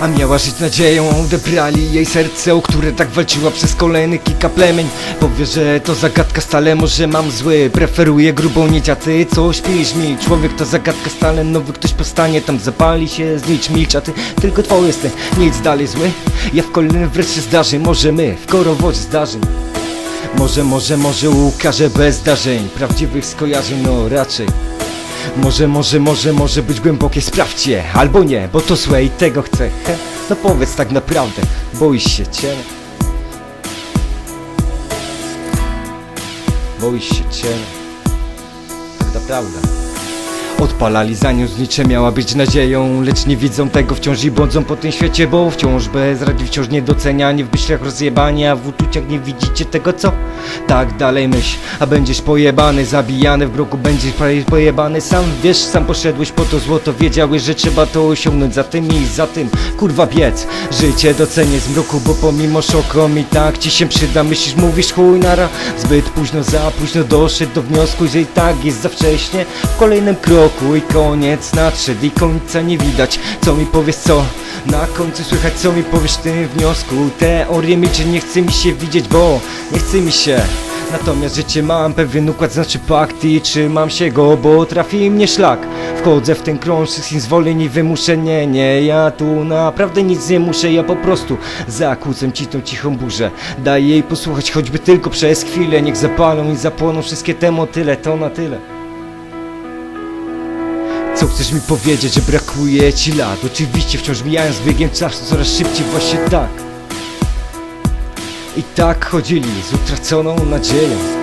A miała żyć nadzieją, odebrali jej serce, o które tak walczyła przez kolejnych kilka plemień. Powie, że to zagadka stale, może mam zły. Preferuję grubą nić, a ty co śpisz mi? Człowiek to zagadka stale, nowy ktoś powstanie. Tam zapali się, znicz, milcz, a ty tylko twoje sny Nic dalej zły, ja w kolejnym wreszcie zdarzy Może my w korowodzie zdarzeń może, może, może ukaże bez zdarzeń. Prawdziwych skojarzeń, no raczej Może, może, może, może być głębokie, sprawdźcie Albo nie, bo to złe i tego chcę He? No powiedz tak naprawdę, boisz się cię Boisz się cię Prawda, prawda Odpalali za nią znicze miała być nadzieją Lecz nie widzą tego wciąż i błądzą po tym świecie Bo wciąż bez wciąż niedoceniani W myślach rozjebani, a w uczuciach nie widzicie tego co? Tak dalej myśl, a będziesz pojebany Zabijany w broku, będziesz pojebany. Sam wiesz, sam poszedłeś po to złoto Wiedziałeś, że trzeba to osiągnąć Za tym i za tym, kurwa biec Życie docenię z mroku, bo pomimo szoku mi tak ci się przyda. Myślisz, mówisz chuj nara. Zbyt późno, za późno doszedł do wniosku Że i tak jest za wcześnie. W kolejnym kroku i koniec nadszedł I końca nie widać. Co mi powiesz co? Na końcu słychać co mi powiesz w tym wniosku. Teorię milczy, nie chce mi się widzieć, bo nie chce mi się. Natomiast życie mam pewien układ, znaczy pakt i trzymam się go, bo trafi mnie szlak. Wchodzę w ten krąg wszystkich zwolnień i wymuszę, nie, nie, ja tu naprawdę nic nie muszę Ja po prostu zakłócę ci tą cichą burzę. Daj jej posłuchać choćby tylko przez chwilę. Niech zapalą i zapłoną wszystkie te motyle, to na tyle co chcesz mi powiedzieć, że brakuje ci lat? Oczywiście wciąż mijając z biegiem czasu coraz szybciej właśnie tak I tak chodzili z utraconą nadzieją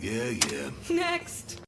Yeah, yeah. Next.